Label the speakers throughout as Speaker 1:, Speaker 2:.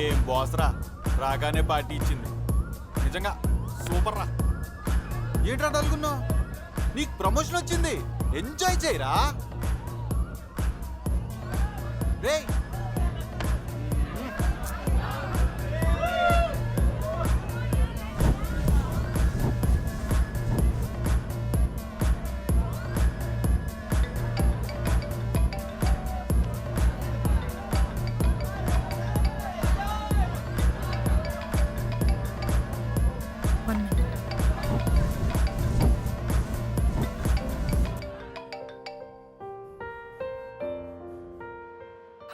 Speaker 1: ఏం బాస్ రాగానే పార్టీ ఇచ్చింది. నిజంగా సూపర్ రా. ఏంట్రా అనుకున్నావు నీకు ప్రమోషన్ వచ్చింది. ఎంజాయ్ చేయరా?
Speaker 2: రే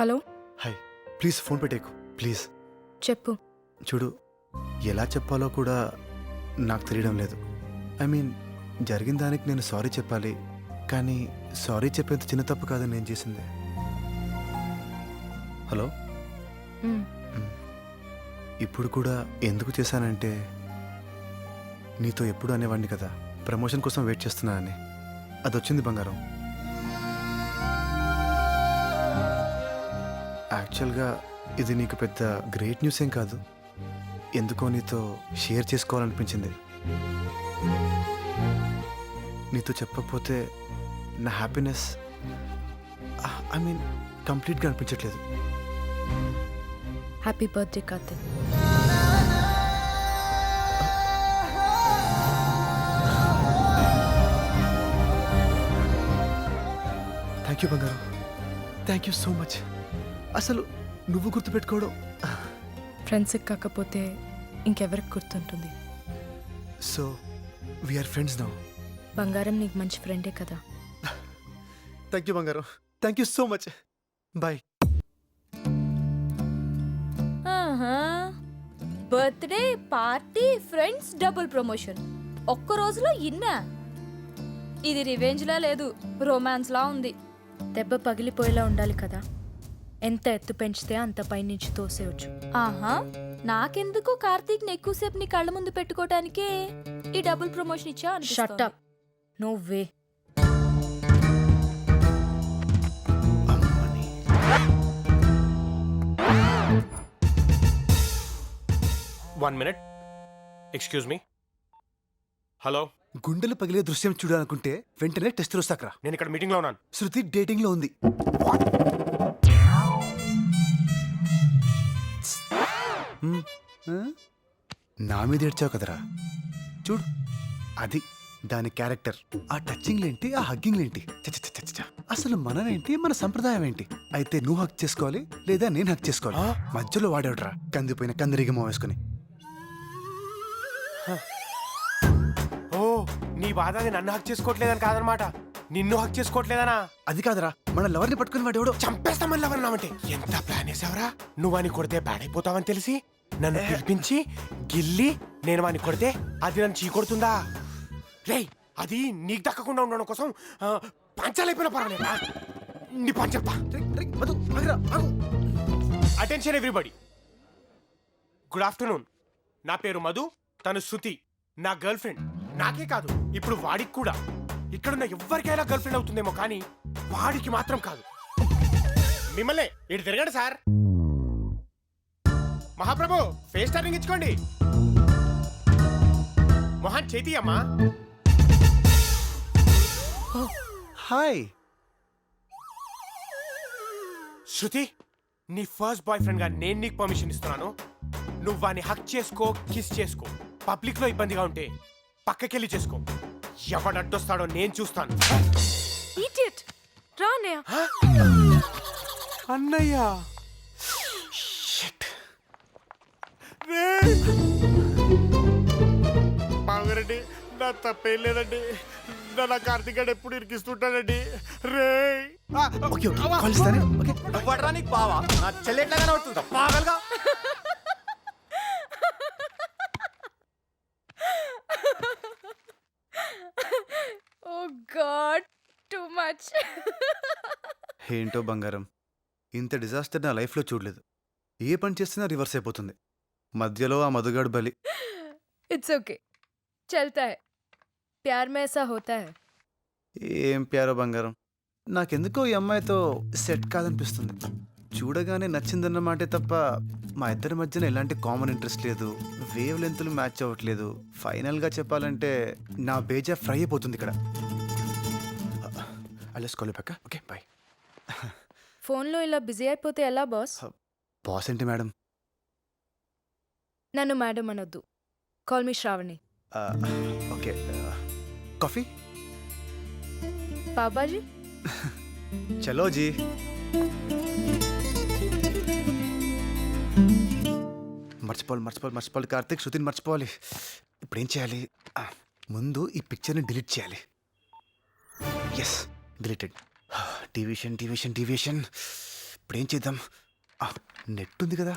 Speaker 2: హలో?
Speaker 3: హాయ్. ప్లీజ్ ఫోన్ పెట్టేకు. ప్లీజ్.
Speaker 2: చెప్పు.
Speaker 3: చూడు ఎలా చెప్పాలో కూడా నాకు తెలియడం లేదు. ఐ మీన్ జరిగిన దానికి నేను సారీ చెప్పాలి. కానీ సారీ చెప్పేంత చిన్న తప్పు కాదని నేను చేసింది. హలో?
Speaker 2: మ్,
Speaker 3: ఇప్పుడు కూడా ఎందుకు చేశానంటే నీతో ఎప్పుడు అనేవాడిని కదా. ప్రమోషన్ కోసం వెయిట్ చేస్తున్నానని. అది వచ్చింది బంగారం. యాక్చువల్గా ఇది నీకు పెద్ద గ్రేట్ న్యూస్ ఏం కాదు. ఎందుకో నీతో షేర్ చేసుకోవాలనిపించింది. నీతో చెప్పకపోతే నా హ్యాపీనెస్ ఐ మీన్ కంప్లీట్గా అనిపించట్లేదు.
Speaker 2: Happy birthday Karthik.
Speaker 3: Thank you బంగారం థ్యాంక్ యూ సో మచ్ అసలు నువ్వు గుర్తుపెట్టుకోవడం.
Speaker 2: ఫ్రెండ్స్కి కాకపోతే ఇంకెవరికి గుర్తుంటుంది?
Speaker 3: సో వీఆర్ ఫ్రెండ్స్ నౌ
Speaker 2: బంగారం నీకు మంచి ఫ్రెండే కదా?
Speaker 3: థ్యాంక్ యూ బంగారం. Thank you so much boy
Speaker 4: birthday party friends double promotion ఒక్క రోజులో ఇన్నా. ఇది రివెంజ్ లా లేదు రొమాన్స్ లా ఉంది.
Speaker 2: దెబ్బ పగిలిపోయేలా ఉండాలి కదా? ఎంత ఎత్తు పెంచితే అంత పైనుంచి తోసేయచ్చు.
Speaker 4: ఆహా నాకెందుకు కార్తీక్ ఎక్కువసేపు నీ కళ్ళ ముందు పెట్టుకోవటానికే ఈ డబుల్ ప్రమోషన్ ఇచ్చా
Speaker 2: షట్ అప్ నో వే
Speaker 3: అమ్మని.
Speaker 5: One minute excuse me hello
Speaker 3: గుండెలు పగిలే దృశ్యం చూడాలనుకుంటే వెంటనే టెస్ట్ వస్తాకరా
Speaker 5: నేను ఇక్కడ మీటింగ్లో ఉన్నాను.
Speaker 3: శృతి డేటింగ్లో ఉంది. నా మీద ఏడ్చావు కదరా. చూడు అది దాని క్యారెక్టర్. ఆ టచింగ్ ఏంటి ఆ హగ్గింగ్ ఏంటి చ చ చ చ చ. అసలు మనమేంటి మన సంప్రదాయం ఏంటి అయితే నువ్వు హక్ చేసుకోవాలి లేదా నేను హక్ చేసుకోవాలి? మధ్యలో వాడేవడరా కందిపోయిన కందిరిగమో వేసుకుని.
Speaker 5: ఓ నీ బాధ అది నన్ను హక్ చేసుకోవట్లేదని కాదనమాట. నిన్ను హక్ చేసుకోవట్లేదనా?
Speaker 3: అది కాదురా మన లవర్ని పట్టుకుని వాడేవాడు.
Speaker 5: చంపేస్తామని లవన్నామంటే ఎంత ప్లాన్ వేసావరా? నువ్వు అని కొడితే బ్యాడ్ అయిపోతావని తెలిసి నన్ను పిలిపించి గిల్లి నేను వాని కొడితే అది నన్ను చీకొడుతుందా? రేయ్ అది నీకు దక్కకుండా ఉండడం కోసం పంచాలైపోయిన పర్వాలేదా. నీ పని చెప్తా. అటెన్షన్ ఎవ్రీబడి గుడ్ ఆఫ్టర్నూన్ నా పేరు మధు తను శృతి నా గర్ల్ ఫ్రెండ్ నాకే కాదు ఇప్పుడు వాడికి కూడా. ఇక్కడున్న ఎవరికైనా గర్ల్ ఫ్రెండ్ అవుతుందేమో కానీ వాడికి మాత్రం కాదు. మిమ్మల్ని ఇటు తిరగండి సార్. మహాప్రభు ఫేస్ టర్నింగ్ ఇచ్చుకోండి. మొహాన్ చేతి అమ్మా.
Speaker 3: హాయ్.
Speaker 5: శృతి నీ ఫస్ట్ బాయ్ ఫ్రెండ్గా నేను నీకు పర్మిషన్ ఇస్తున్నాను. నువ్వు వాని హక్ చేసుకో కిస్ చేసుకో. పబ్లిక్లో ఇబ్బందిగా ఉంటే పక్కకెళ్ళి చేసుకో. ఎవడు అడ్డొస్తాడో నేను చూస్తాను. అన్నయ్య. బావగారండి నా తప్పేం లేదండి. నా నా కార్తీక్ గడు ఎప్పుడు ఇరికిస్తుంటాడండి రే
Speaker 3: ఓకే ఓకే కాల్ ఇస్తానే ఓకే.
Speaker 1: నువ్వడరా నీకు బావా? నా చెల్లి అవుతుందా? పాగలుగా
Speaker 4: ఓ గాడ్ టూ మచ్.
Speaker 3: ఏంటో బంగారం ఇంత డిజాస్టర్ నా లైఫ్లో చూడలేదు. ఏ పని చేసినా రివర్స్ అయిపోతుంది. మధ్యలో ఆ మధుగడ్ బలి.
Speaker 2: ఇట్స్ ఓకే చల్తా హై. ప్యార్ మే ఐసా హోతా హై.
Speaker 3: ఏం ప్యారో బంగారం? నాకెందుకో ఈ అమ్మాయితో సెట్ కాదనిపిస్తుంది. చూడగానే నచ్చిందన్నమాటే తప్ప మా ఇద్దరి మధ్యన ఎలాంటి కామన్ ఇంట్రెస్ట్ లేదు వేవ్ లెంతులు మ్యాచ్ అవ్వట్లేదు. ఫైనల్గా చెప్పాలంటే నా బేజా ఫ్రై అయిపోతుంది ఇక్కడ. అలెస్కోలే పక్క. ఓకే బాయ్
Speaker 2: ఫోన్లో ఇలా బిజీ అయిపోతే ఎలా బాస్
Speaker 3: బాస్ ఏంటి మేడం
Speaker 2: నన్ను మేడం అనొద్దు. Call me Shravani
Speaker 3: okay. Coffee?
Speaker 2: Babaji?
Speaker 3: చలో జీ. మర్చిపోవాలి మర్చిపోవాలి మర్చిపోవాలి. కార్తీక్ శృతిని మర్చిపోవాలి. ఇప్పుడు ఏం చేయాలి ముందు ఈ పిక్చర్ని డిలీట్ చేయాలి. Yes deleted division division division ఇప్పుడు ఏం చేద్దాం నెట్ ఉంది కదా.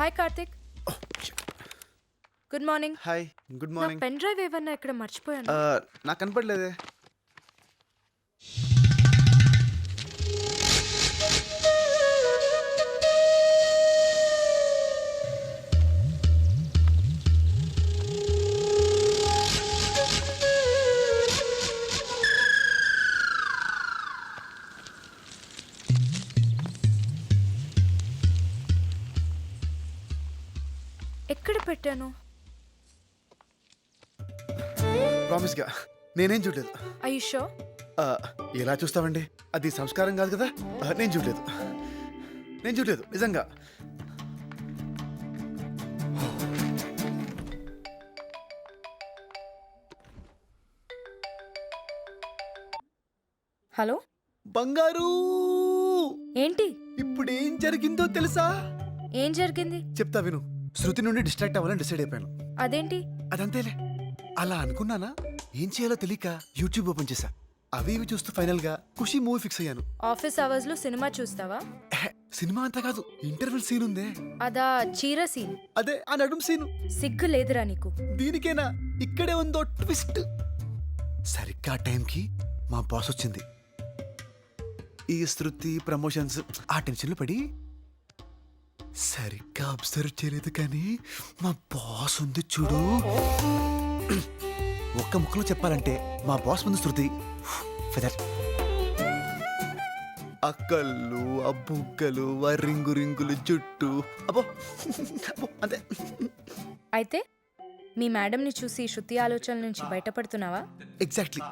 Speaker 3: Hi Karthik.
Speaker 2: Good morning
Speaker 3: hi good
Speaker 2: నా
Speaker 3: మార్నింగ్
Speaker 2: పెన్ డ్రైవ్ ఏమన్నా ఇక్కడ మర్చిపోయాను?
Speaker 3: నాకు కనపడలేదే.
Speaker 2: పెట్టాను
Speaker 3: ప్రామిస్గా నేనేం చూడలేదు. ఆ, ఎలా చూస్తామండి అది సంస్కారం కాదు కదా? నేను చూడలేదు. నేను చూడలేదు నిజంగా.
Speaker 2: హలో
Speaker 3: బంగారు!
Speaker 2: ఏంటి?
Speaker 3: ఇప్పుడు ఏం జరిగిందో తెలుసా?
Speaker 2: ఏం జరిగింది?
Speaker 3: చెప్తా విను. శృతి నుండి డిస్ట్రాక్ట్ అవ్వాలని డిసైడ్ అయిపోయాను.
Speaker 2: అదేంటి?
Speaker 3: అదంతేలే. అలా అనుకున్నానా? ఏం చేయాలో తెలియక యూట్యూబ్ ఓపెన్ చేశా. అవి ఇవి చూస్తూ ఫైనల్గా ఖుషి మూవీ ఫిక్స్ అయ్యాను.
Speaker 2: ఆఫీస్ అవర్స్లో సినిమా చూస్తావా?
Speaker 3: సినిమా అంతా కాదు. ఇంటర్వెల్ సీన్ ఉందే.
Speaker 2: అదా చీర సీన్.
Speaker 3: అదే ఆ నడుం సీను.
Speaker 2: సిగ్గు లేదురా నీకు.
Speaker 3: దీనికేనా? ఇక్కడే ఉందో ట్విస్ట్. సరిగ్గా ఆ టైంకి మా బాస్ వచ్చింది. ఈ శృతి ప్రమోషన్స్ ఆ టెన్షన్లో పడి సరిగ్గా అబ్జర్వ్ చేయలేదు కానీ మా బాస్ ఉంది చూడు. ఒక్క ముక్కలో చెప్పాలంటే మా బాస్ ముందు శృతి. ఫెదర్ అక్కళ్ళు ఆ బుగ్గలు ఆ రింగు రింగులు జుట్టు. అబ్బో. అబ్బో అంతే.
Speaker 2: అయితే మీ మేడంని చూసి శృతి ఆలోచనల నుంచి బయటపడుతున్నావా?
Speaker 3: ఎగ్జాక్ట్లీ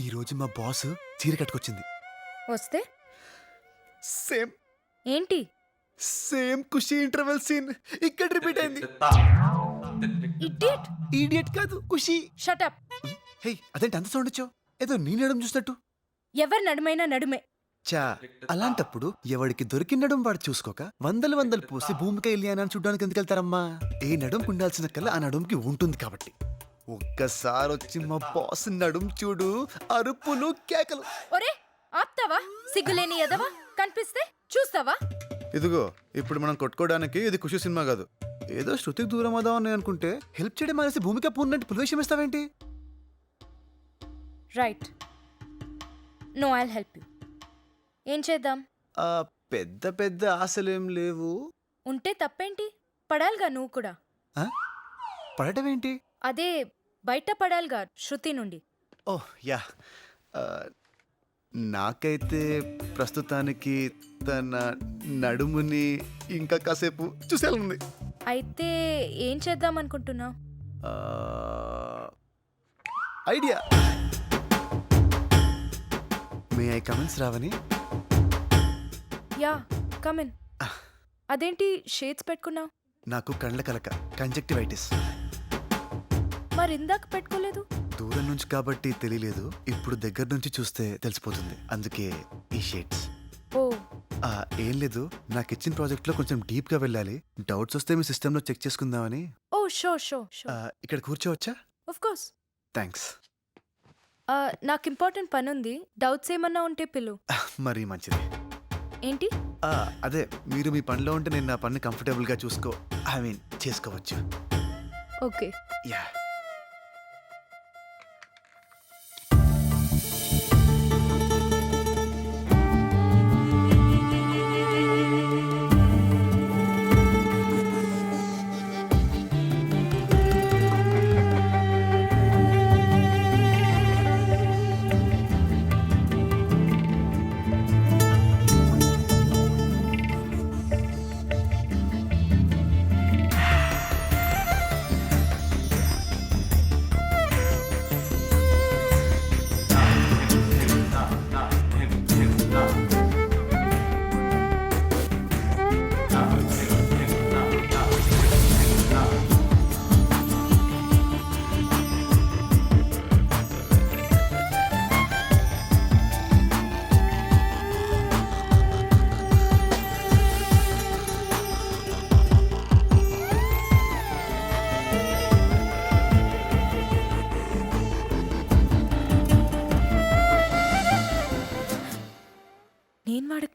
Speaker 3: ఈ రోజు మా బాస్ చీర కట్టుకొచ్చింది.
Speaker 2: వస్తే?
Speaker 3: సేమ్
Speaker 2: ఏంటి?
Speaker 3: సేమ్ ఖుషి ఇంటర్వెల్ సీన్ ఇక్కడ రిపీట్ అయింది.
Speaker 2: ఇడియట్
Speaker 3: ఈడియట్ కాదు ఖుషి
Speaker 2: షటప్
Speaker 3: హే అదేంటి అంత సౌండ్ వచ్చావు? ఏదో నీ నడుం చూసినట్టు.
Speaker 2: ఎవరి నడుమైనా నడుమే.
Speaker 3: చా అలాంటప్పుడు ఎవడికి దొరికినడం వాడు చూసుకోక వందలు వందలు పోసి భూమికి వెళ్ళానని చూడడానికి ఎందుకు వెళ్తారమ్మా? ఏ నడుంకి ఉండాల్సిన కల్లా ఆ నడుంకి ఉంటుంది కాబట్టి. ఒక్కసారి వచ్చి మా బాస్ నడుం చూడు అరుపులు కేకలు.
Speaker 2: ఒరే ఆప్తావా? సిగ్గులేని ఎదవా కనిపిస్తే చూస్తావా?
Speaker 3: ఇదిగో ఇప్పుడు మనం కొట్టుకోవడానికి ఇది ఖుషి సినిమా కాదు. ఏదో శృతికి దూరం అవుదామని అనుకుంటే హెల్ప్ చేయడం మానేసి భూమిక పూర్ణంటే ప్రవేశం ఇస్తావేంటి
Speaker 2: right no I help you ఏం చేద్దాం?
Speaker 3: పెద్ద పెద్ద ఆశలేం లేవు.
Speaker 2: ఉంటే తప్పేంటి? పడాలిగా నువ్వు కూడా?
Speaker 3: పడటం ఏంటి
Speaker 2: అదే బయట పడాలిగా శృతి నుండి.
Speaker 3: Oh yeah. నాకైతే ప్రస్తుతానికి తన నడుముని ఇంకా కాసేపు చూసేయాలనుంది.
Speaker 2: అయితే ఏం చేద్దాం అనుకుంటున్నావు?
Speaker 3: ఆ, ఐడియా. మే ఐ కమెంట్స్ రావని
Speaker 2: యా కమిన్ అదేంటి షేడ్స్ పెట్టుకున్నావు?
Speaker 3: నాకు కండ్ల కలక కంజక్టివైటిస్
Speaker 2: మరి ఇందాక పెట్టుకోలేదు?
Speaker 3: దూరం నుంచి కాబట్టి తెలియలేదు ఇప్పుడు దగ్గర నుంచి చూస్తే తెలిసిపోతుంది. అందుకే ఈ షేడ్స్.
Speaker 2: ఓ.
Speaker 3: ఆ, ఏం లేదు. నాకు ఇచ్చిన ప్రాజెక్ట్లో కొంచెం డీప్గా వెళ్ళాలి. డౌట్స్ వస్తే మీ సిస్టంలో చెక్ చేసుకుందామని.
Speaker 2: ఓ షో షో షో
Speaker 3: ఆ, ఇక్కడ కూర్చోవచ్చా?
Speaker 2: ఆఫ్ కోర్స్
Speaker 3: థ్యాంక్స్
Speaker 2: నాకు ఇంపార్టెంట్ పని ఉంది డౌట్స్ ఏమన్నా ఉంటే పిలు.
Speaker 3: మరీ మంచిది.
Speaker 2: ఏంటి?
Speaker 3: ఆ, అదే మీరు మీ పనిలో ఉంటే నేను నా పని కంఫర్టబుల్గా చూసుకో. ఐ మీన్ చేసుకోవచ్చు.
Speaker 2: ఓకే.
Speaker 3: యా.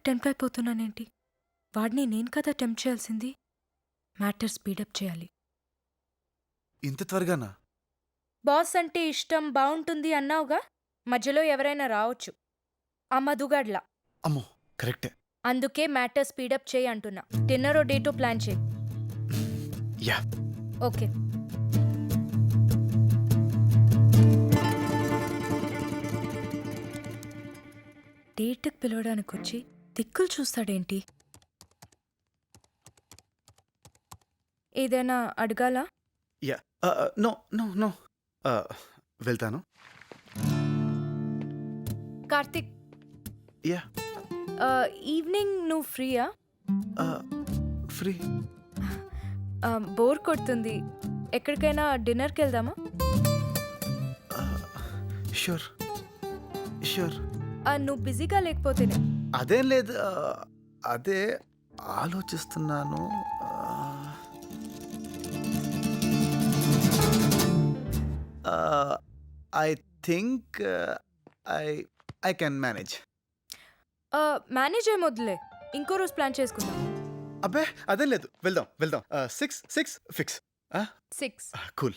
Speaker 2: టెంప్ట్ అయిపోతున్నానేంటి? వాడిని నేను కదా టెంప్ట్ చేయాల్సింది? మ్యాటర్ స్పీడప్ చేయాలి.
Speaker 3: ఇంత త్వరగానా?
Speaker 2: బాస్ అంటే ఇష్టం బాగుంటుంది అన్నావుగా? మధ్యలో ఎవరైనా రావచ్చు. ఆ మధుగాడ్లా.
Speaker 3: అమ్మో కరెక్టే.
Speaker 2: అందుకే మ్యాటర్ స్పీడప్ చేయి అంటున్నా. డిన్నర్ డేటో ప్లాన్ చేయి.
Speaker 3: యా.
Speaker 2: ఓకే. డేట్కి పిలవడానికి వచ్చి దిక్కులు చూస్తాడేంటి? ఏదైనా అడగాలా?
Speaker 3: Yeah no no no. వెళ్తాను.
Speaker 2: కార్తిక్.
Speaker 3: యా.
Speaker 2: ఈవినింగ్ నువ్వు ఫ్రీయా?
Speaker 3: ఫ్రీ.
Speaker 2: బోర్ కొడుతుంది. ఎక్కడికైనా డిన్నర్కి వెళ్దామా?
Speaker 3: షూర్. షూర్.
Speaker 2: నువ్వు బిజీగా లేకపోతేనే.
Speaker 3: అదేం లేదు. అదే ఆలోచిస్తున్నాను. I think I I can
Speaker 2: manage. Manage ఏమొద్దులే ఇంకో రోజు ప్లాన్ చేసుకుందాం.
Speaker 3: అబ్బే అదేం లేదు. వెళ్దాం వెళ్దాం. Six six fix.
Speaker 2: Six.
Speaker 3: Cool.